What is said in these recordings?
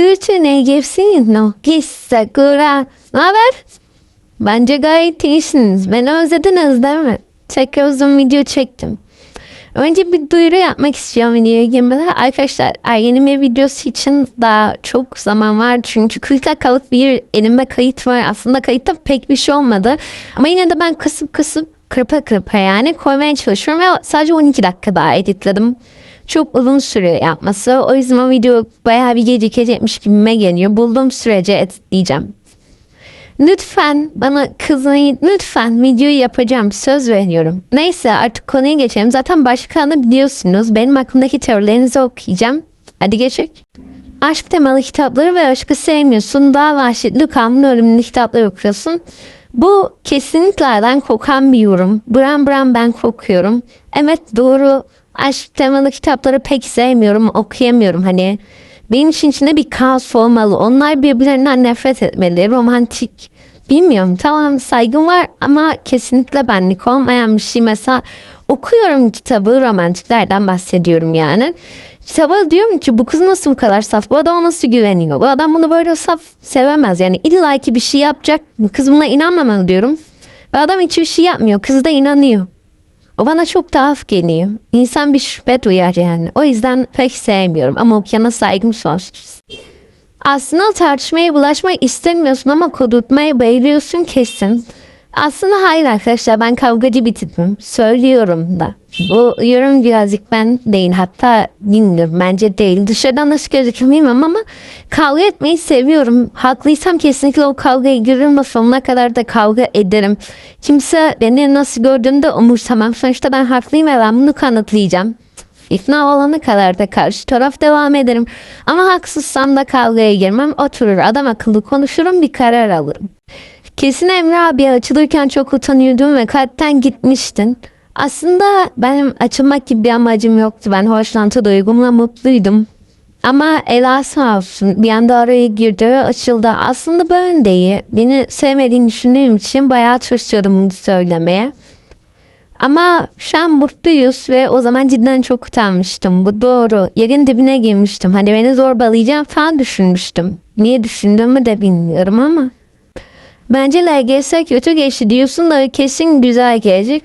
Kürtü ne gibsin? No. Sakura. Ne haber? Bence gayet iyisiniz. Beni özlediniz değil mi? Tekrar uzun video çektim. Önce bir duyuru yapmak istiyorum videoya girmeden. Arkadaşlar ergenime videosu için daha çok zaman var. Çünkü 40 dakikalık bir elimde kayıt var. Aslında kayıtta pek bir şey olmadı. Ama yine de ben kısıp kısıp kırpa kırpa yani koymaya çalışıyorum. Ve sadece 12 dakika daha editledim. Çok uzun süre yapması. O yüzden o video bayağı bir gecikecekmiş gibime geliyor. Bulduğum sürece editleyeceğim. Lütfen bana kızmayın. Lütfen videoyu yapacağım. Söz veriyorum. Neyse artık konuya geçelim. Zaten başkanı biliyorsunuz. Benim aklımdaki teorilerinizi okuyacağım. Hadi geçelim. Aşk temalı kitapları ve aşkı sevmiyorsun. Daha vahşetli kanlı ölümlü kitaplar okuyorsun. Bu kesinliklerden kokan bir yorum. Bram bram ben kokuyorum. Evet doğru. Aşk temalı kitapları pek sevmiyorum. Okuyamıyorum hani. Benim için içinde bir kaos olmalı. Onlar birbirlerinden nefret etmeli. Romantik. Bilmiyorum tamam saygım var ama kesinlikle benlik olmayan bir şey. Mesela okuyorum kitabı romantiklerden bahsediyorum yani. Kitaba diyorum ki bu kız nasıl bu kadar saf? Bu adam nasıl güveniyor? Bu adam bunu böyle saf sevemez. Yani illa ki bir şey yapacak. Kız buna inanmamalı diyorum. Ve adam hiçbir şey yapmıyor. Kız da inanıyor. O bana çok tuhaf geliyor. İnsan bir şüphe duyar yani. O yüzden pek sevmiyorum ama okuyana saygım sonsuz. Aslında tartışmaya bulaşmak istemiyorsun ama kodutmaya bayılıyorsun kesin. Aslında hayır arkadaşlar ben kavgacı bir tipim. Söylüyorum da. Bu yorum birazcık ben değil hatta bilmiyorum bence değil. Dışarıdan nasıl gözüküyor ama kavga etmeyi seviyorum. Haklıysam kesinlikle o kavgaya girerim ve sonuna kadar da kavga ederim. Kimse beni nasıl gördüğünü de umursamam. Sonuçta ben haklıyım ve ben bunu kanıtlayacağım. İkna olana kadar da karşı taraf devam ederim. Ama haksızsam da kavgaya girmem. Oturur adam akıllı konuşurum bir karar alırım. Kesin Emre abi açılırken çok utanıyordum ve kalpten gitmiştin. Aslında benim açılmak gibi bir amacım yoktu. Ben hoşlantı duygumla mutluydum. Ama Ela sağ olsun bir anda araya girdi açıldı. Aslında ben değil. Beni sevmediğini düşündüğüm için bayağı tırsıyordum bunu söylemeye. Ama şu an mutluyuz ve o zaman cidden çok utanmıştım. Bu doğru. Yerin dibine girmiştim. Hani beni zorbalayacağım falan düşünmüştüm. Niye düşündüğümü de bilmiyorum ama. Bence LGS kötü geçti diyorsun da kesin güzel gelecek.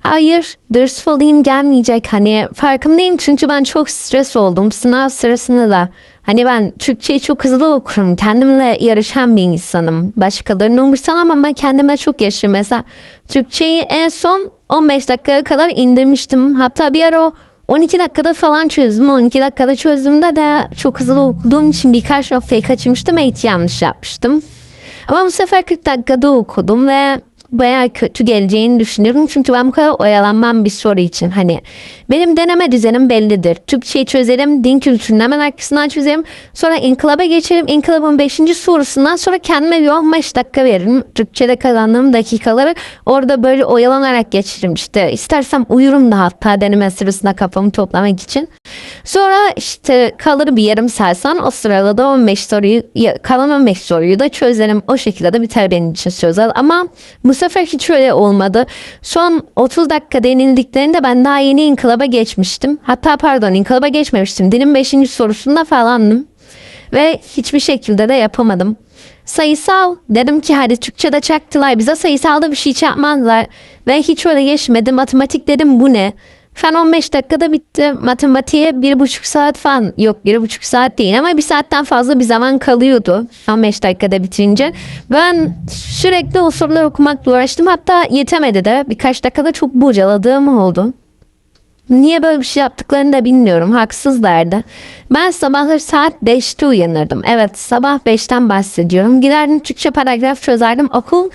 Hayır, ders olayım gelmeyecek. Hani farkındayım çünkü ben çok stres oldum sınav sırasında da. Hani ben Türkçeyi çok hızlı okurum. Kendimle yarışan bir insanım. Başkalarını umursamam ama kendime çok yaşıyorum. Mesela Türkçeyi en son 15 dakikaya kadar indirmiştim. Hatta bir ara o 12 dakikada falan çözdüm. 12 dakikada çözdüğümde de çok hızlı okuduğum için birkaç noktayı kaçırmıştım. Eğitim yanlış yapmıştım. Ama bu sefer 40 dakikada okudum ve bayağı kötü geleceğini düşünüyorum. Çünkü ben bu kadar oyalanmam bir soru için. Hani benim deneme düzenim bellidir. Türkçeyi çözerim, din kültürünü hemen arkasından çözerim. Sonra inkılaba geçerim. İnkılabın 5. sorusundan sonra kendime bir 15 dakika veririm. Türkçede kazandığım dakikaları orada böyle oyalanarak geçiririm. İşte istersem uyurum da hatta deneme sırasında kafamı toplamak için. Sonra işte kalır bir yarım saat sonra o sırada da 15 soruyu kalan 15 soruyu da çözerim. O şekilde de biter benim için sözel. Ama bu sefer hiç öyle olmadı. Son 30 dakika denildiklerinde ben daha yeni inkılaba geçmiştim. Hatta pardon inkılaba geçmemiştim. Dilin 5. sorusunda falandım. Ve hiçbir şekilde de yapamadım. Sayısal dedim ki hadi Türkçe'de çaktılar bize sayısalda bir şey çakmazlar. Ve hiç öyle geçmedi. Matematik dedim bu ne? Fen 15 dakikada bitti. Matematiğe bir buçuk saat falan yok bir buçuk saat değil ama bir saatten fazla bir zaman kalıyordu 15 dakikada bitirince. Ben sürekli o soruları okumakla uğraştım hatta yetemedi de birkaç dakikada çok bocaladığım oldu. Niye böyle bir şey yaptıklarını da bilmiyorum. Haksızlardı. Ben sabahları saat 5'te uyanırdım. Evet sabah 5'ten bahsediyorum. Giderdim Türkçe paragraf çözerdim. Okul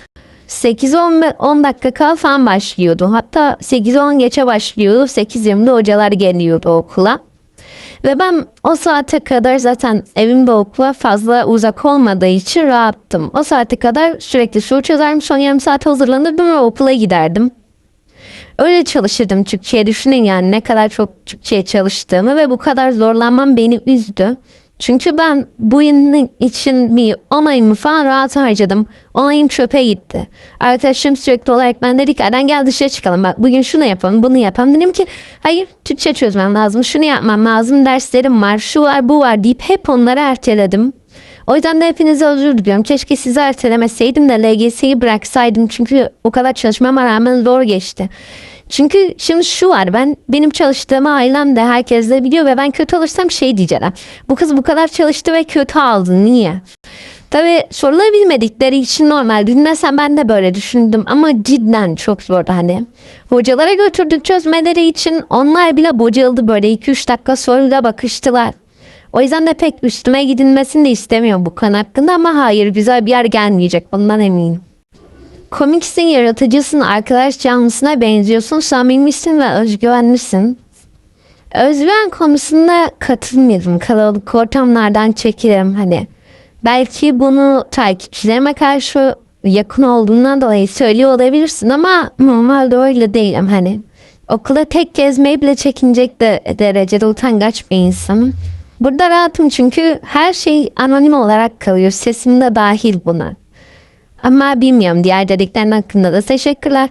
8-10 dakika kal falan başlıyordu. Hatta 8-10 geçe başlıyordu. 8-20'de hocalar geliyordu okula. Ve ben o saate kadar zaten evim ve okula fazla uzak olmadığı için rahattım. O saate kadar sürekli soru çözerdim. Son yarım saat hazırlanırdım ve okula giderdim. Öyle çalışırdım Türkçe'ye düşünün yani ne kadar çok Türkçe'ye çalıştığımı ve bu kadar zorlanmam beni üzdü. Çünkü ben bu yılın için bir 10 ayımı falan rahat harcadım. 10 ayım çöpe gitti. Arkadaşım sürekli olarak ben dedik Eren gel dışarı çıkalım bak bugün şunu yapalım bunu yapalım. Dedim ki hayır Türkçe çözmem lazım şunu yapmam lazım derslerim var şu var bu var deyip hep onları erteledim. O yüzden de hepinize özür diliyorum. Keşke sizi ertelemeseydim de LGS'yi bıraksaydım. Çünkü o kadar çalışmama rağmen zor geçti. Çünkü şimdi şu var ben benim çalıştığımı ailem de herkes de biliyor ve ben kötü alırsam şey diyecekler. Bu kız bu kadar çalıştı ve kötü aldı niye? Tabi soruları bilmedikleri için normal. Dinlesem ben de böyle düşündüm ama cidden çok zordu hani. Hocalara götürdük çözmeleri için onlar bile bocaldı böyle 2-3 dakika soruyla bakıştılar. O yüzden de pek üstüme gidilmesini de istemiyorum bu konu hakkında ama hayır güzel bir yer gelmeyecek bundan eminim. Komiksin, yaratıcısın, arkadaş canlısına benziyorsun, samimisin ve özgüvenlisin. Özgüven konusunda katılmıyorum. Kalabalık ortamlardan çekilirim hani. Belki bunu takipçilerime karşı yakın olduğundan dolayı söylüyor olabilirsin ama normalde öyle değilim hani. Okula tek gezmeyi bile çekinecek de derecede utangaç bir insanım. Burada rahatım çünkü her şey anonim olarak kalıyor. Sesim de dahil buna. Ama bilmiyorum diğer dediklerin hakkında da teşekkürler.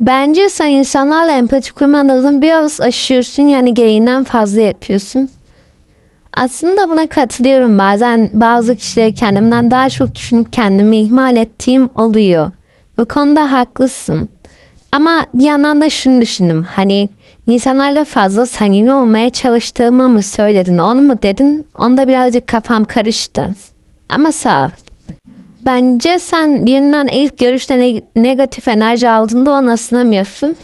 Bence sen insanlarla empati kurmanızın biraz aşıyorsun yani gereğinden fazla yapıyorsun. Aslında buna katılıyorum. Bazen bazı kişileri kendimden daha çok düşünüp kendimi ihmal ettiğim oluyor. Bu konuda haklısın. Ama bir yandan da şunu düşündüm. Hani insanlarla fazla samimi olmaya çalıştığımı mı söyledin, onu mu dedin? Onda birazcık kafam karıştı. Ama sağ ol. Bence sen birinden ilk görüşte ne- negatif enerji aldığında ona sınamıyorsun.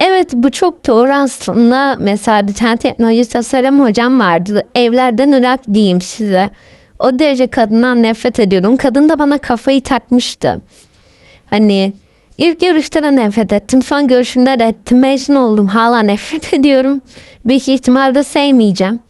Evet bu çok doğru aslında. Mesela bir tane teknoloji tasarım hocam vardı. Evlerden ırak diyeyim size. O derece kadından nefret ediyorum. Kadın da bana kafayı takmıştı. Hani ilk görüşte de nefret ettim. Son görüşümde de ettim. Mezun oldum. Hala nefret ediyorum. Büyük ihtimalle sevmeyeceğim.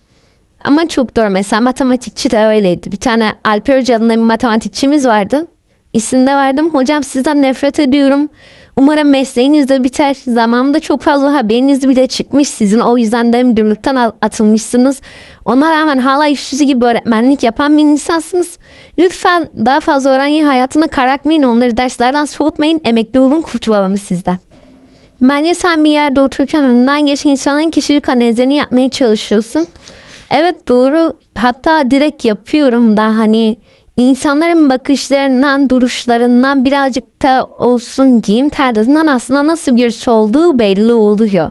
Ama çok doğru. Mesela matematikçi de öyleydi. Bir tane Alper Hoca adında bir matematikçimiz vardı. İsimde verdim. Hocam sizden nefret ediyorum. Umarım mesleğiniz de biter. Zamanında çok fazla haberiniz bile çıkmış sizin. O yüzden de müdürlükten atılmışsınız. Ona rağmen hala işsiz gibi öğretmenlik yapan bir insansınız. Lütfen daha fazla öğrenci hayatına karakmayın. Onları derslerden soğutmayın. Emekli olun kurtulalım sizden. Bence sen bir yerde otururken önünden geçen insanın kişilik analizini yapmaya çalışıyorsun. Evet doğru. Hatta direkt yapıyorum da hani insanların bakışlarından, duruşlarından birazcık da olsun diyeyim tarzından aslında nasıl birisi olduğu belli oluyor.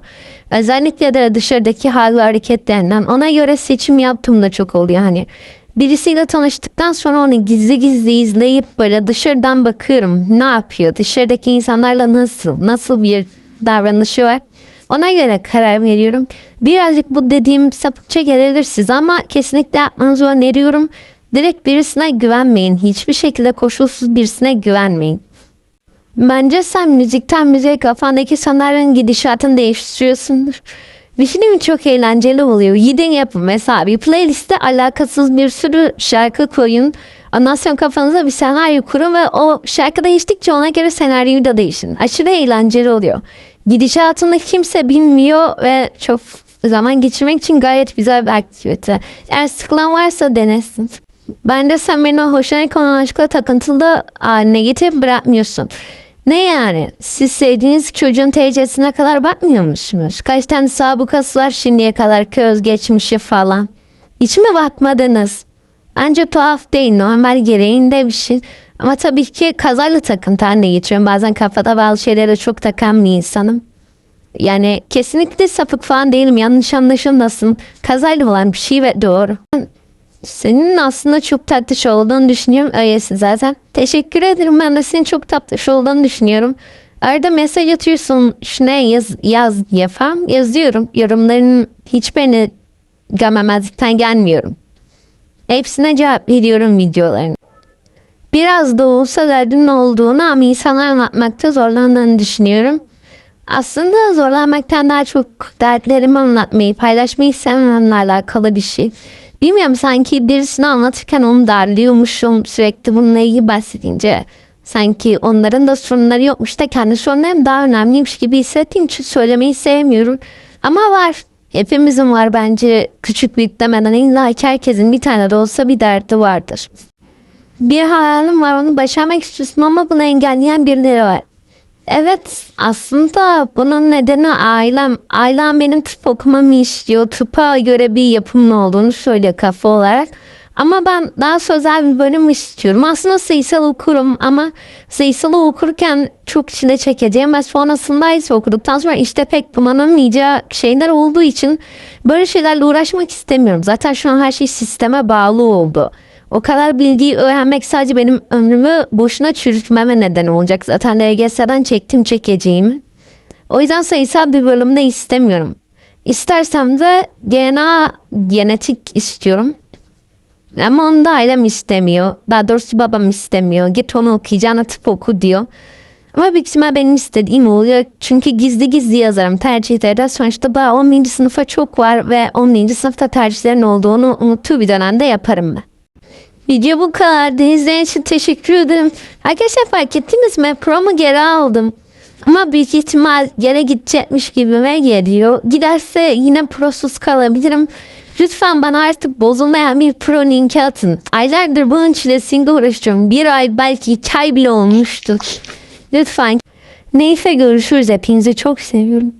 Özellikle de dışarıdaki hal ve hareketlerinden ona göre seçim yaptığım da çok oluyor hani. Birisiyle tanıştıktan sonra onu gizli gizli izleyip böyle dışarıdan bakıyorum. Ne yapıyor? Dışarıdaki insanlarla nasıl? Nasıl bir davranışı var? Ona göre karar veriyorum. Birazcık bu dediğim sapıkça gelebilir size ama kesinlikle yapmanızı öneriyorum. Direkt birisine güvenmeyin. Hiçbir şekilde koşulsuz birisine güvenmeyin. Bence sen müzikten müziğe kafandaki sanatların gidişatını değiştiriyorsundur. Bir film çok eğlenceli oluyor. Gidin yapın mesela bir playlistte alakasız bir sürü şarkı koyun. Ondan sonra kafanıza bir senaryo kurun ve o şarkı değiştikçe ona göre senaryoyu da değişin. Aşırı eğlenceli oluyor. Gidişatını kimse bilmiyor ve çok zaman geçirmek için gayet güzel bir aktivite. Eğer sıkılan varsa denesin. Bence sen beni hoşuna konu aşkla takıntılı haline getirip bırakmıyorsun. Ne yani? Siz sevdiğiniz çocuğun TC'sine kadar bakmıyor musunuz? Kaç tane sabıkası var şimdiye kadar köz geçmişi falan. Hiç mi bakmadınız? Bence tuhaf değil. Normal gereğinde bir şey. Ama tabii ki kazayla takıntı haline getiriyorum. Bazen kafada bazı şeylere çok takan bir insanım. Yani kesinlikle sapık falan değilim. Yanlış anlaşılmasın. Kazayla olan bir şey ve doğru. Senin aslında çok tatlış olduğunu düşünüyorum. Öylesin zaten. Teşekkür ederim. Ben de senin çok tatlış olduğunu düşünüyorum. Arada mesaj atıyorsun. Şuna yaz, yaz falan. Yazıyorum. Yorumların hiçbirini görmemezlikten gelmiyorum. Hepsine cevap veriyorum videoların. Biraz da olsa derdin olduğunu ama insanlara anlatmakta zorlandığını düşünüyorum. Aslında zorlanmaktan daha çok dertlerimi anlatmayı, paylaşmayı sevmemle alakalı bir şey. Bilmiyorum sanki birisini anlatırken onu darlıyormuşum sürekli bununla ilgili bahsedince. Sanki onların da sorunları yokmuş da kendi sorunlarım daha önemliymiş gibi hissettiğim için söylemeyi sevmiyorum. Ama var. Hepimizin var bence küçük büyük demeden illa ki herkesin bir tane de olsa bir derdi vardır. Bir hayalim var onu başarmak istiyorsun ama bunu engelleyen birileri var. Evet aslında bunun nedeni ailem. Ailem benim tıp okumamı istiyor. Tıpa göre bir yapımlı olduğunu söylüyor kafa olarak. Ama ben daha sözel bir bölüm istiyorum. Aslında sayısal okurum ama sayısalı okurken çok içine çekeceğim ve sonrasında ise okuduktan sonra işte pek kullanılmayacağı şeyler olduğu için böyle şeylerle uğraşmak istemiyorum. Zaten şu an her şey sisteme bağlı oldu. O kadar bilgiyi öğrenmek sadece benim ömrümü boşuna çürütmeme neden olacak. Zaten LGS'den çektim çekeceğimi. O yüzden sayısal bir bölümde istemiyorum. İstersem de DNA genetik istiyorum. Ama onu da ailem istemiyor. Daha doğrusu babam istemiyor. Git onu okuyacağına tıp oku diyor. Ama büyük ihtimal benim istediğim oluyor. Çünkü gizli gizli yazarım tercihlerde. Sonuçta daha 11. sınıfa çok var ve 11. sınıfta tercihlerin olduğunu unuttuğu bir dönemde yaparım ben. Video bu kadar. İzlediğiniz için teşekkür ederim. Arkadaşlar fark ettiniz mi? Pro'mu geri aldım. Ama büyük ihtimal geri gidecekmiş gibime geliyor. Giderse yine prosuz kalabilirim. Lütfen bana artık bozulmayan bir pro linki atın. Aylardır bunun çilesiyle uğraşıyorum. Bir ay belki iki ay bile olmuştur. Lütfen. Neyse görüşürüz. Hepinizi çok seviyorum.